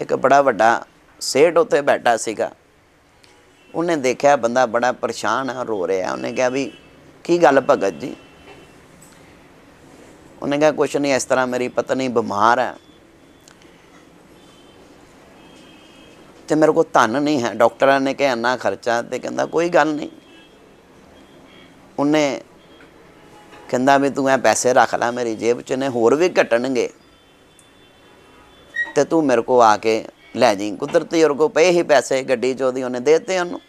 ਇੱਕ ਬੜਾ ਵੱਡਾ ਸੇਠ ਉੱਥੇ ਬੈਠਾ ਸੀਗਾ। ਉਹਨੇ ਦੇਖਿਆ ਬੰਦਾ ਬੜਾ ਪਰੇਸ਼ਾਨ ਹੈ ਰੋ ਰਿਹਾ। ਉਹਨੇ ਕਿਹਾ ਵੀ, ਕੀ ਗੱਲ ਭਗਤ ਜੀ? ਉਹਨੇ ਕਿਹਾ, ਕੁਛ ਨਹੀਂ, ਇਸ ਤਰ੍ਹਾਂ ਮੇਰੀ ਪਤਨੀ ਬਿਮਾਰ ਹੈ ਤੇ ਮੇਰੇ ਕੋਲ ਧਨ ਨਹੀਂ ਹੈ। ਡਾਕਟਰਾਂ ਨੇ ਕਿਹਾ, ਇੰਨਾ ਖਰਚਾ। ਤੇ ਕਹਿੰਦਾ, ਕੋਈ ਗੱਲ ਨਹੀਂ। ਉਹਨੇ ਕਹਿੰਦਾ ਵੀ, ਤੂੰ ਇਹ ਪੈਸੇ ਰੱਖ ਲੈ, ਮੇਰੀ ਜੇਬ 'ਚ ਨੇ, ਹੋਰ ਵੀ ਘਟਣਗੇ। ਤੇ ਤੂੰ ਮੇਰੇ ਕੋ ਆ ਕੇ ਲੈ ਜੀ। ਕੁਦਰਤੀ ਉਹਦੇ ਕੋ ਪਏ ਹੀ ਪੈਸੇ, ਗੱਡੀ 'ਚ ਉਹਦੀ ਉਹਨੇ ਦੇਤੇ ਉਹਨੂੰ।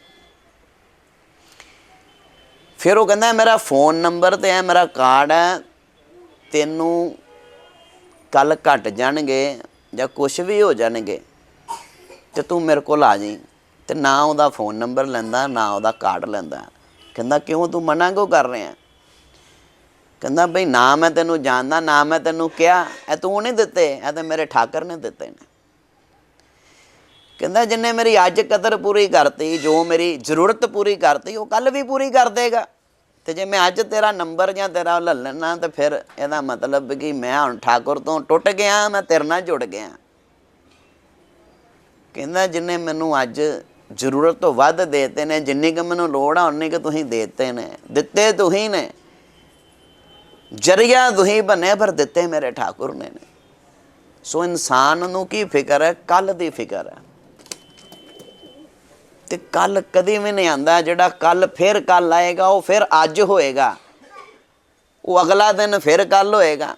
ਫਿਰ ਉਹ ਕਹਿੰਦਾ, ਮੇਰਾ ਫੋਨ ਨੰਬਰ ਤੇ ਹੈ, ਮੇਰਾ ਕਾਰਡ ਹੈ। ਤੈਨੂੰ ਕੱਲ ਘਟ ਜਾਣਗੇ ਜਾਂ ਕੁਝ ਵੀ ਹੋ ਜਾਣਗੇ ਤੇ ਤੂੰ ਮੇਰੇ ਕੋਲ ਆ ਜੀ। ਤੇ ਨਾ ਉਹਦਾ ਫੋਨ ਨੰਬਰ ਲੈਂਦਾ, ਨਾ ਉਹਦਾ ਕਾਰਡ ਲੈਂਦਾ। ਕਹਿੰਦਾ, ਕਿਉਂ ਤੂੰ ਮਨਾ ਕਿਉਂ ਕਰ ਰਿਹਾ? ਕਹਿੰਦਾ ਬਈ ਨਾ ਮੈਂ ਤੈਨੂੰ ਜਾਣਦਾ, ਨਾ ਮੈਂ ਤੈਨੂੰ ਕਿਹਾ, ਇਹ ਤੂੰ ਨਹੀਂ ਦਿੱਤੇ, ਇਹ ਤਾਂ ਮੇਰੇ ਠਾਕਰ ਨੇ ਦਿੱਤੇ ਨੇ। ਕਹਿੰਦਾ ਜਿੰਨੇ ਮੇਰੀ ਅੱਜ ਕਦਰ ਪੂਰੀ ਕਰਤੀ, ਜੋ ਮੇਰੀ ਜ਼ਰੂਰਤ ਪੂਰੀ ਕਰਤੀ, ਉਹ ਕੱਲ ਵੀ ਪੂਰੀ ਕਰ ਦੇਗਾ। ਤੇ ਜੇ ਮੈਂ ਅੱਜ ਤੇਰਾ ਨੰਬਰ ਜਾਂ ਤੇਰਾ ਲੈ ਲੈਣਾ ਤਾਂ ਫਿਰ ਇਹਦਾ ਮਤਲਬ ਕਿ ਮੈਂ ਹੁਣ ਠਾਕੁਰ ਤੋਂ ਟੁੱਟ ਗਿਆ, ਮੈਂ ਤੇਰੇ ਨਾਲ ਜੁੜ ਗਿਆ। ਕਹਿੰਦਾ ਜਿੰਨੇ ਮੈਨੂੰ ਅੱਜ ਜ਼ਰੂਰਤ ਤੋਂ ਵੱਧ ਦੇਤੇ ਨੇ, ਜਿੰਨੀ ਕਿ ਮੈਨੂੰ ਲੋੜ ਆ ਉਨੀ ਕਿ ਤੁਸੀਂ ਦੇਤੇ ਨੇ, ਦਿੱਤੇ ਤੁਸੀਂ ਨੇ। ਜਰੀਆ ਤੁਸੀਂ ਬਣੇ ਪਰ ਦਿੱਤੇ ਮੇਰੇ ਠਾਕੁਰ ਨੇ ਨੇ। ਸੋ ਇਨਸਾਨ ਨੂੰ ਕੀ ਫਿਕਰ ਹੈ? ਕੱਲ ਦੀ ਫਿਕਰ ਹੈ। ਤੇ ਕੱਲ ਕਦੇ ਵੀ ਨਹੀਂ ਆਂਦਾ, ਜਿਹੜਾ ਕੱਲ ਫਿਰ ਕੱਲ ਆਏਗਾ, ਉਹ ਫਿਰ ਅੱਜ ਹੋਏਗਾ। ਉਹ ਅਗਲਾ ਦਿਨ ਫਿਰ ਕੱਲ ਹੋਏਗਾ।